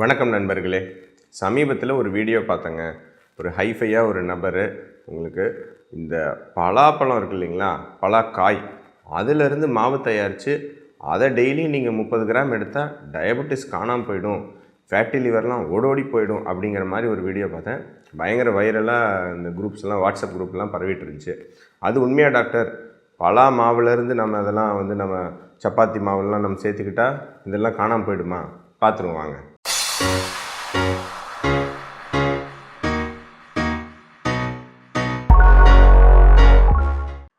வணக்கம் நண்பர்களே. சமீபத்தில் ஒரு வீடியோ பார்த்தேங்க. ஒரு ஹைஃபையாக ஒரு நபர் உங்களுக்கு இந்த பலாப்பழம் இருக்கு இல்லைங்களா? பலாக்காய். அதிலிருந்து மாவு தயாரித்து அதை டெய்லி நீங்கள் முப்பது கிராம் எடுத்தால் டயபெட்டிஸ் காணாமல் போயிடும். ஃபேட்டி லிவர்லாம் ஓடோடி போயிடும் அப்படிங்கிற மாதிரி ஒரு வீடியோ பார்த்தேன். பயங்கர வைரலாக இந்த குரூப்ஸ்லாம் வாட்ஸ்அப் குரூப்லாம் பரவிட்டு இருந்துச்சு. அது உண்மையாக டாக்டர்? பலா மாவுலேருந்து நம்ம அதெல்லாம் வந்து நம்ம சப்பாத்தி மாவுலாம் நம்ம சேர்த்துக்கிட்டா இதெல்லாம் காணாமல் போயிடுமா? பார்த்துருவோம் வாங்க.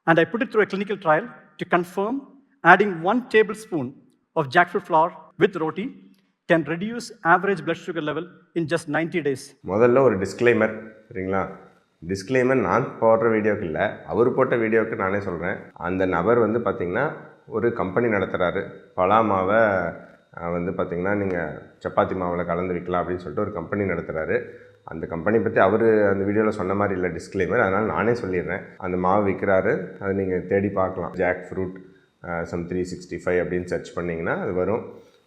And I put it through a clinical trial to confirm adding one tablespoon of jackfruit flour with roti can reduce average blood sugar level in just 90 days. முதல்ல ஒரு டிஸ்க்ளைமர் சரிங்களா டிஸ்க்ளைமர் நான் போடுற வீடியோக்கு இல்லை அவர் போட்ட வீடியோவுக்கு நானே சொல்கிறேன் அந்த நபர் வந்து பார்த்திங்கன்னா ஒரு கம்பெனி நடத்துகிறாரு பலா மாவை அஹ், வந்து பார்த்திங்கன்னா நீங்கள் சப்பாத்தி மாவில் கலந்து விற்கலாம் அப்படின்னு சொல்லிட்டு ஒரு கம்பெனி நடத்துகிறாரு அந்த கம்பெனி பற்றி அவர் அந்த வீடியோவில் சொன்ன மாதிரி இல்லை டிஸ்க்ளைமர் அதனால் நானே சொல்லிடுறேன். அந்த மாவு விற்கிறாரு அதை நீங்கள் தேடி பார்க்கலாம். Jackfruit some three sixty five அப்படின்னு சர்ச் பண்ணிங்கன்னா அது வரும்.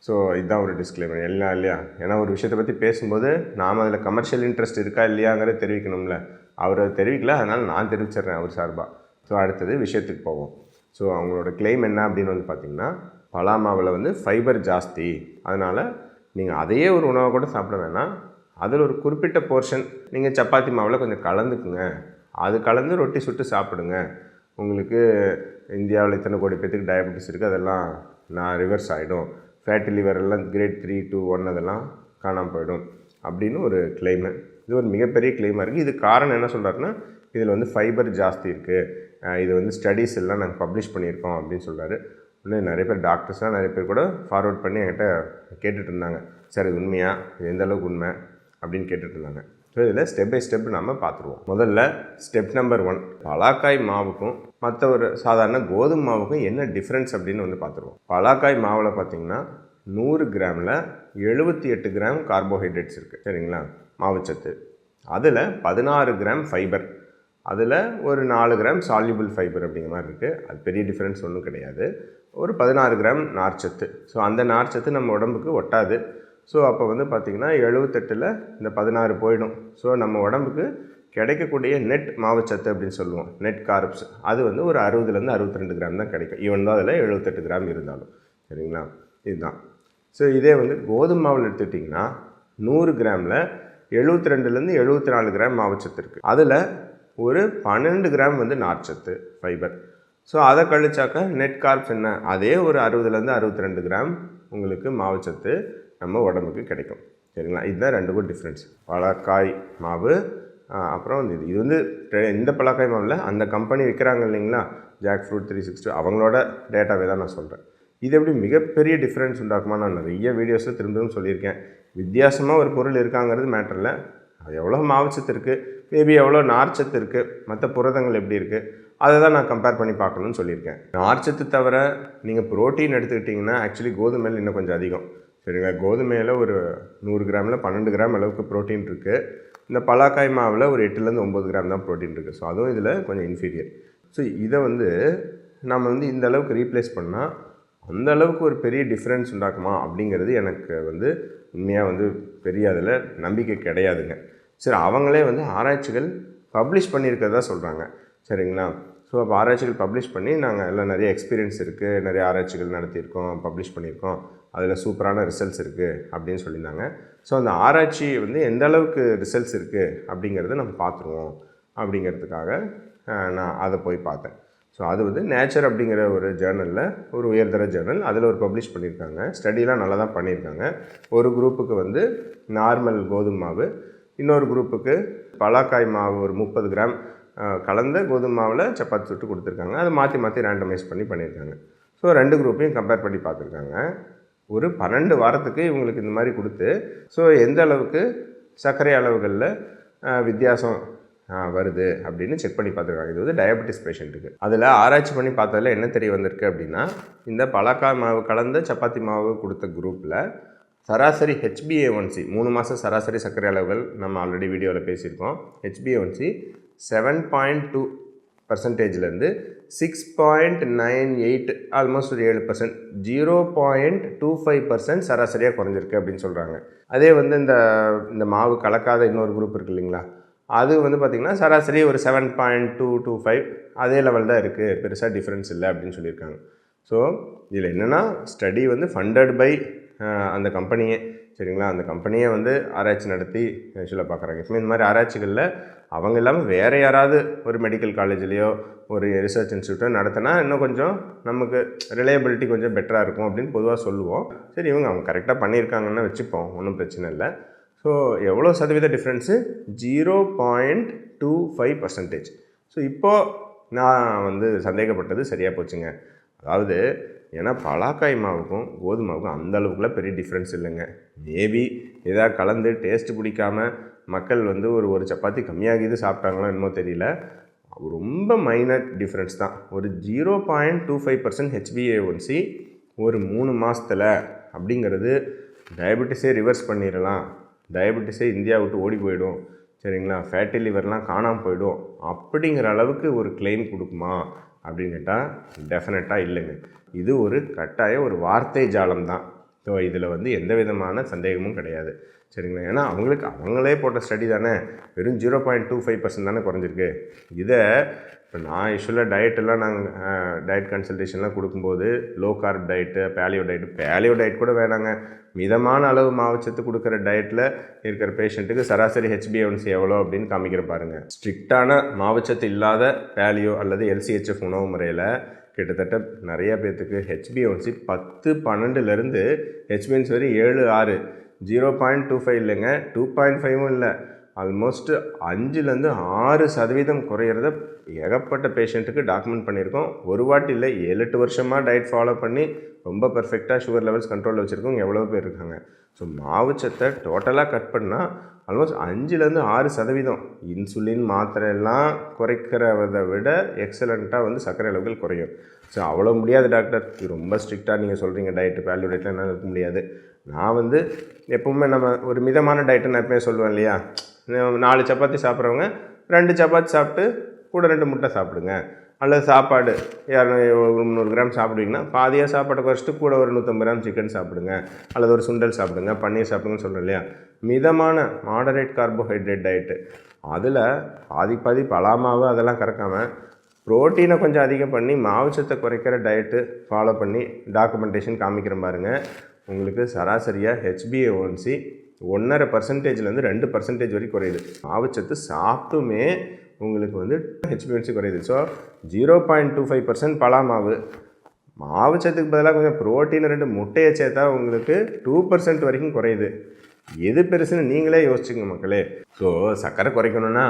ஸோ இதுதான் ஒரு டிஸ்க்ளைமர் எல்லாம் இல்லையா? ஏன்னா ஒரு விஷயத்தை பற்றி பேசும்போது நாம் அதில் கமர்ஷியல் இன்ட்ரெஸ்ட் இருக்கா இல்லையாங்கிறத தெரிவிக்கணும்ல. அவர் அதை தெரிவிக்கல. அதனால் நான் தெரிவிச்சிடுறேன் அவர் சார்பாக ஸோ அடுத்தது விஷயத்துக்கு போவோம். ஸோ அவங்களோட கிளைம் என்ன அப்படின்னு வந்து பார்த்திங்கன்னா பலா மாவில் வந்து ஃபைபர் ஜாஸ்தி. அதனால் நீங்கள் அதையே ஒரு உணவை கூட சாப்பிட வேணாம். அதில் ஒரு குறிப்பிட்ட போர்ஷன் நீங்கள் சப்பாத்தி மாவில் கொஞ்சம் கலந்துக்குங்க. அது கலந்து ரொட்டி சுட்டு சாப்பிடுங்க. உங்களுக்கு இந்தியாவில் இத்தனை கோடி பேத்துக்கு டயபெட்டிஸ் இருக்குது அதெல்லாம் நான் ரிவர்ஸ் ஆகிடும் ஃபேட்டி லிவர் எல்லாம் கிரேட் த்ரீ டூ ஒன் அதெல்லாம் காணாமல் போயிடும் அப்படின்னு ஒரு கிளைமு இது ஒரு மிகப்பெரிய கிளைமாக இருக்குது இது காரணம் என்ன சொல்கிறாருன்னா இதில் வந்து ஃபைபர் ஜாஸ்தி இருக்குது இது வந்து ஸ்டடீஸ் எல்லாம் நாங்கள் பப்ளிஷ் பண்ணியிருக்கோம் அப்படின்னு சொல்கிறாரு இன்னும் நிறைய பேர் டாக்டர்ஸ்லாம் நிறைய பேர் கூட ஃபார்வர்ட் பண்ணி என்கிட்ட கேட்டுட்டு இருந்தாங்க. சார் இது உண்மையா? இது எந்த அளவுக்கு உண்மை? அப்படின்னு கேட்டுட்டு இருந்தாங்க. ஸோ இதில் ஸ்டெப் பை ஸ்டெப் நம்ம பார்த்துருவோம். முதல்ல ஸ்டெப் நம்பர் ஒன் பலாக்காய் மாவுக்கும் மற்ற ஒரு சாதாரண கோதுமை மாவுக்கும் என்ன டிஃப்ரென்ஸ் அப்படின்னு வந்து பார்த்துருவோம். பலாக்காய் மாவில் பார்த்தீங்கன்னா நூறு கிராமில் எழுபத்தி எட்டு கிராம் கார்போஹைட்ரேட்ஸ் இருக்குது சரிங்களா? மாவுச்சத்து. அதில் பதினாறு கிராம் ஃபைபர் அதில் ஒரு நாலு கிராம் சால்யூபிள் ஃபைபர் அப்படிங்கிற மாதிரி இருக்குது அது பெரிய டிஃப்ரென்ஸ் ஒன்றும் கிடையாது. ஒரு பதினாறு கிராம் நார்ச்சத்து ஸோ அந்த நார்ச்சத்து நம்ம உடம்புக்கு ஒட்டாது. ஸோ அப்போ வந்து பார்த்திங்கன்னா எழுபத்தெட்டில் இந்த பதினாறு போயிடும். ஸோ நம்ம உடம்புக்கு கிடைக்கக்கூடிய நெட் மாவுச்சத்து அப்படின்னு சொல்லுவோம். நெட் கார்ப்ஸ் அது வந்து ஒரு அறுபதுலேருந்து அறுபத்தி ரெண்டு கிராம் தான் கிடைக்கும். ஈவன் தான் அதில் எழுபத்தெட்டு கிராம் இருந்தாலும். சரிங்களா? இதுதான். ஸோ இதே வந்து கோதுமை மாவில் எடுத்துக்கிட்டிங்கன்னா நூறு கிராமில் எழுபத்தி ரெண்டுலேருந்து எழுபத்தி நாலு கிராம் மாவுச்சத்து இருக்குது அதில் ஒரு பன்னெண்டு கிராம் வந்து நார்ச்சத்து ஃபைபர் ஸோ அதை கழிச்சாக்க நெட் கார்ப்ஸ் என்ன? அதே ஒரு அறுபதுலேருந்து அறுபத்தி ரெண்டு கிராம் உங்களுக்கு மாவுச்சத்து நம்ம உடம்புக்கு கிடைக்கும். சரிங்களா? இதுதான் ரெண்டுக்கும் டிஃப்ரென்ஸ் பழக்காய் மாவு அப்புறம் வந்து இது. இது வந்து இந்த பழக்காய் மாவில் அந்த கம்பெனி விற்கிறாங்க இல்லைங்களா? ஜாக் ஃப்ரூட் த்ரீ சிக்ஸ்டி அவங்களோட டேட்டாவே தான் நான் சொல்கிறேன் இது எப்படி மிகப்பெரிய டிஃப்ரென்ஸ் உண்டாக்குமா நான் நிறைய வீடியோஸில் திரும்பவும் சொல்லியிருக்கேன். வித்தியாசமாக ஒரு பொருள் இருக்காங்கிறது மேட்டரில் அது எவ்வளோ மாவுச்சத்து இருக்குது மேபி எவ்வளோ நார்ச்சத்து இருக்குது மற்ற புரதங்கள் எப்படி இருக்குது அதை தான் நான் கம்பேர் பண்ணி பார்க்கணும்னு சொல்லியிருக்கேன். நார்ச்சத்து தவிர நீங்கள் புரோட்டீன் எடுத்துக்கிட்டிங்கன்னா ஆக்சுவலி கோதுமையில் இன்னும் கொஞ்சம் அதிகம். சரிங்களா? கோதுமையில் ஒரு நூறு கிராமில் பன்னெண்டு கிராம் அளவுக்கு புரோட்டீன் இருக்குது இந்த பலாக்காய் மாவில் ஒரு எட்டுலேருந்து ஒம்பது கிராம் தான் ப்ரோட்டீன் இருக்குது ஸோ அதுவும் இதில் கொஞ்சம் இன்ஃபீரியர் ஸோ இதை வந்து நம்ம வந்து இந்த அளவுக்கு ரீப்ளேஸ் பண்ணால் அந்த அளவுக்கு ஒரு பெரிய டிஃப்ரென்ஸ் உண்டாக்குமா அப்படிங்கிறது எனக்கு வந்து உண்மையாக வந்து பெரிய அதில் நம்பிக்கை கிடையாதுங்க. சரி அவங்களே வந்து ஆராய்ச்சிகள் பப்ளிஷ் பண்ணியிருக்கிறதா சொல்கிறாங்க சரிங்களா? ஸோ அப்போ ஆராய்ச்சிகள் பப்ளிஷ் பண்ணி நாங்கள் எல்லாம் நிறைய எக்ஸ்பீரியன்ஸ் இருக்குது நிறைய ஆராய்ச்சிகள் நடத்தியிருக்கோம் பப்ளிஷ் பண்ணியிருக்கோம். அதில் சூப்பரான ரிசல்ட்ஸ் இருக்குது அப்படின்னு சொல்லியிருந்தாங்க. ஸோ அந்த ஆராய்ச்சி வந்து எந்த அளவுக்கு ரிசல்ட்ஸ் இருக்குது அப்படிங்கிறத நம்ம பார்த்துருவோம் அப்படிங்கிறதுக்காக நான் அதை போய் பார்த்தேன். ஸோ அது வந்து நேச்சர் அப்படிங்கிற ஒரு ஜேர்னலில் ஒரு உயர்தர ஜேர்னல் அதில் ஒரு பப்ளிஷ் பண்ணியிருக்காங்க. ஸ்டடிலாம் நல்லா தான் பண்ணியிருக்காங்க. ஒரு குரூப்புக்கு வந்து நார்மல் கோதுமை மாவு இன்னொரு குரூப்புக்கு பலாக்காய் மாவு ஒரு முப்பது கிராம் கலந்த கோதுமை மாவில் சப்பாத்தி சுட்டு கொடுத்துருக்காங்க. அதை மாற்றி மாற்றி ரேண்டமைஸ் பண்ணி பண்ணியிருக்காங்க. ஸோ ரெண்டு குரூப்பையும் கம்பேர் பண்ணி பார்த்துருக்காங்க. ஒரு பன்னெண்டு வாரத்துக்கு இவங்களுக்கு இந்த மாதிரி கொடுத்து ஸோ எந்த அளவுக்கு சர்க்கரை அளவுகளில் வித்தியாசம் வருது அப்படின்னு செக் பண்ணி பார்த்துருக்காங்க. இது வந்து டயபெட்டிஸ் பேஷண்ட்டுக்கு அதில் ஆராய்ச்சி பண்ணி பார்த்ததில் என்ன தெரிய வந்திருக்கு அப்படின்னா இந்த பலாக்காய் மாவு கலந்த சப்பாத்தி மாவு கொடுத்த குரூப்பில் சராசரி ஹெச்பிஏஒன்சி மூணு மாதம் சராசரி சர்க்கரை அளவுகள் நம்ம ஆல்ரெடி வீடியோவில் பேசியிருக்கோம். ஹெச்பிஏஒன்சி seven point two பர்சன்டேஜ்லேருந்து six point nine eight almost ஒரு ஏழு percent zero point two five percent சராசரியாக குறைஞ்சிருக்கு அப்படின்னு சொல்கிறாங்க அதே வந்து இந்த இந்த மாவு கலக்காத இன்னொரு குரூப் இருக்கு இல்லைங்களா? அது வந்து பார்த்திங்கன்னா சராசரி ஒரு seven point two two five அதே லெவல் தான் இருக்குது பெருசாக டிஃப்ரென்ஸ் இல்லை அப்படின்னு சொல்லியிருக்காங்க. ஸோ இதில் என்னென்னா ஸ்டடி வந்து ஃபண்டட் பை அந்த கம்பெனியே. சரிங்களா? அந்த கம்பெனியை வந்து ஆராய்ச்சி நடத்தி ஆக்சுவலாக பார்க்குறாங்க இப்போ இந்த மாதிரி ஆராய்ச்சிகளில் அவங்க இல்லாமல் வேறு யாராவது ஒரு மெடிக்கல் காலேஜ்லேயோ ஒரு ரிசர்ச் இன்ஸ்டியூட்டோ நடத்தினா இன்னும் கொஞ்சம் நமக்கு ரிலையபிலிட்டி கொஞ்சம் பெட்டராக இருக்கும் அப்படின்னு பொதுவாக சொல்லுவோம். சரி இவங்க அவங்க கரெக்டாக பண்ணியிருக்காங்கன்னு வச்சுப்போம். ஒன்றும் பிரச்சனை இல்லை. ஸோ எவ்வளோ சதவீத difference zero point two five percentage so இப்போது நான் வந்து சந்தேகப்பட்டது சரியாக போச்சுங்க. அதாவது ஏன்னா பலாக்காய் மாவுக்கும் கோதுமை மாவுக்கும் அந்த அளவுக்குலாம் பெரிய டிஃப்ரென்ஸ் இல்லைங்க. மேபி ஏதாவது கலந்து டேஸ்ட் பிடிக்காமல் மக்கள் வந்து ஒரு ஒரு சப்பாத்தி கம்மியாகிது சாப்பிட்டாங்களோ என்னமோ தெரியல. ரொம்ப மைனர் டிஃப்ரென்ஸ் தான். ஒரு zero point two five percent ஹெச்பிஏஒன்சி ஒரு மூணு மாதத்தில் அப்படிங்கிறது டயபெட்டிஸே ரிவர்ஸ் பண்ணிடலாம். டயபெட்டிஸே இந்தியா விட்டு ஓடி போயிடும். சரிங்களா? ஃபேட்டி லிவர்லாம் காணாமல் போயிடும். அப்படிங்கிற அளவுக்கு ஒரு கிளைம் கொடுக்குமா? அப்படின்னு கேட்டால் டெஃபினட்டாக இல்லைங்க. இது ஒரு கட்டாய ஒரு வார்த்தை ஜாலம் தான். ஸோ இதில் வந்து எந்த விதமான சந்தேகமும் கிடையாது. சரிங்களா? ஏன்னா அவங்களுக்கு அவங்களே போட்ட ஸ்டடி தானே. வெறும் zero point two five percent தானே குறைஞ்சிருக்கு. இதை இப்போ நான் யூஸ்வலாக டயட்டெல்லாம் நாங்கள் டயட் கன்சல்டேஷன்லாம் கொடுக்கும்போது low carb diet paleo diet paleo diet கூட வேணாங்க. மிதமான அளவு மாவச்சத்து கொடுக்குற டயட்டில் இருக்கிற பேஷண்ட்டுக்கு சராசரி ஹெச்பிஎன்சி எவ்வளோ அப்படின்னு காமிக்கிற பாருங்கள் ஸ்ட்ரிக்டான மாவச்சத்து இல்லாத பேலியோ அல்லது எல்சிஹெச்எஃப் உணவு முறையில் கிட்டத்தட்ட நிறைய பேர்த்துக்கு ஹெச்பிஎன்சி பத்து பன்னெண்டுலேருந்து ஹெச்பிஎன்சி வரை ஏழு ஆறு ஜீரோ பாயிண்ட் டூ ஃபைவ் இல்லைங்க டூ பாயிண்ட் ஃபைவும் இல்லை. ஆல்மோஸ்ட் அஞ்சுலேருந்து ஆறு சதவீதம் குறையிறத ஏகப்பட்ட பேஷண்ட்டுக்கு டாக்குமெண்ட் பண்ணியிருக்கோம். ஒரு வாட்டி இல்லை ஏழு எட்டு வருஷமாக டயட் ஃபாலோ பண்ணி ரொம்ப பர்ஃபெக்டாக சுகர் லெவல்ஸ் கண்ட்ரோலில் வச்சுருக்கவங்க எவ்வளோ பேர் இருக்காங்க. ஸோ மாவுச்சத்தை டோட்டலாக கட் பண்ணால் ஆல்மோஸ்ட் அஞ்சுலேருந்து ஆறு சதவீதம். இன்சுலின் மாத்திரை எல்லாம் குறைக்கிறத விட எக்ஸலண்ட்டாக வந்து சர்க்கரை அளவுகள் குறையும். ஸோ அவ்வளோ முடியாது டாக்டர் இது ரொம்ப ஸ்ட்ரிக்டாக நீங்கள் சொல்கிறீங்க டயட்டு வேல்யூ டயட்லாம் என்னால் இருக்க முடியாது. நான் வந்து எப்பவுமே நம்ம ஒரு மிதமான டயட்டு நான் எப்பவுமே சொல்லுவேன் இல்லையா? நாலு சப்பாத்தி சாப்பிட்றவங்க ரெண்டு சப்பாத்தி சாப்பிட்டு கூட ரெண்டு முட்டை சாப்பிடுங்க. அல்லது சாப்பாடு இரநூறு முந்நூறு கிராம் சாப்பிடுவீங்கன்னா பாதியாக சாப்பாட்டை குறைச்சிட்டு கூட ஒரு நூற்றம்பது கிராம் சிக்கன் சாப்பிடுங்க. அல்லது ஒரு சுண்டல் சாப்பிடுங்க பன்னீர் சாப்பிடுங்கன்னு சொல்கிறேன் இல்லையா? மிதமான மாடரேட் கார்போஹைட்ரேட் டயட்டு அதில் பாதி பாதி பலாமாவு அதெல்லாம் கறக்காமல் புரோட்டீனை கொஞ்சம் அதிகம் பண்ணி மாவுச்சத்தை குறைக்கிற டயட்டு ஃபாலோ பண்ணி டாக்குமெண்டேஷன் காமிக்கிற பாருங்க. உங்களுக்கு சராசரியாக ஹெச்பிஏ ஒன்சி ஒன்றரை பர்சன்டேஜ்லேருந்து ரெண்டு பர்சன்டேஜ் வரைக்கும் குறையுது. மாவுச்சத்து சாப்பிட்டுமே உங்களுக்கு வந்து ஹெச்பிஎன்சி குறையுது. So zero point two five percent மாவு சேர்த்துக்கு பதிலாக கொஞ்சம் புரோட்டீன் ரெண்டு முட்டையை சேர்த்தா உங்களுக்கு டூ பர்சன்ட் வரைக்கும் குறையுது. எது பெருசுன்னு நீங்களே யோசிச்சுங்க மக்களே. ஸோ சர்க்கரை குறைக்கணும்னா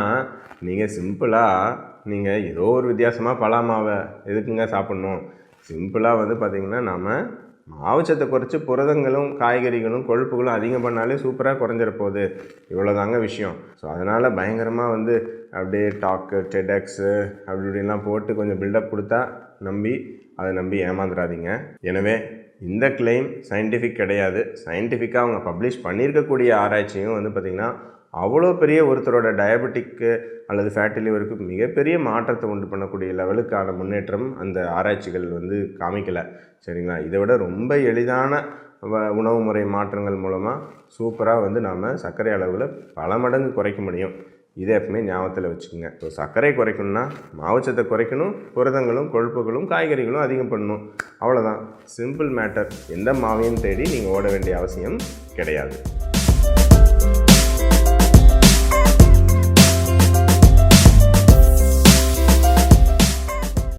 நீங்கள் சிம்பிளாக நீங்கள் ஏதோ ஒரு வித்தியாசமாக பலா மாவை எதுக்குங்க சாப்பிட்ணும்? சிம்பிளாக வந்து பார்த்திங்கன்னா நம்ம மாவுச்சத்தை குறைச்சி புரதங்களும் காய்கறிகளும் கொழுப்புகளும் அதிகம் பண்ணாலே சூப்பராக குறைஞ்சிட போகுது. இவ்வளோதாங்க விஷயம். ஸோ அதனால் பயங்கரமாக வந்து அப்படியே டாக்கு டெடெக்ஸு அப்படி இப்படிலாம் போட்டு கொஞ்சம் பில்டப் கொடுத்தா நம்பி அதை நம்பி ஏமாந்துடாதீங்க எனவே இந்த கிளைம் சயின்டிஃபிக் கிடையாது. சயின்டிஃபிக்காக அவங்க பப்ளிஷ் பண்ணியிருக்கக்கூடிய ஆராய்ச்சியும் வந்து பார்த்திங்கன்னா அவ்வளோ பெரிய ஒருத்தரோட டயபெட்டிக்கு அல்லது ஃபேட்டி லிவருக்கு மிகப்பெரிய மாற்றத்தை உண்டு பண்ணக்கூடிய லெவலுக்கான முன்னேற்றம் அந்த ஆராய்ச்சிகள் வந்து காமிக்கலை. சரிங்களா? இதை விட ரொம்ப எளிதான வ- உணவு முறை மாற்றங்கள் மூலமாக சூப்பராக வந்து நாம் சர்க்கரை அளவில் பல மடங்கு குறைக்க முடியும். இதை எப்பவுமே ஞாபகத்தில் வச்சுக்கோங்க. ஸோ சர்க்கரை குறைக்கணும்னா மாவுச்சத்தை குறைக்கணும் புரதங்களும் கொழுப்புகளும் காய்கறிகளும் அதிகம் பண்ணணும். அவ்வளோதான் சிம்பிள் மேட்டர் எந்த மாவையும் தேடி நீங்கள் ஓட வேண்டிய அவசியம் கிடையாது.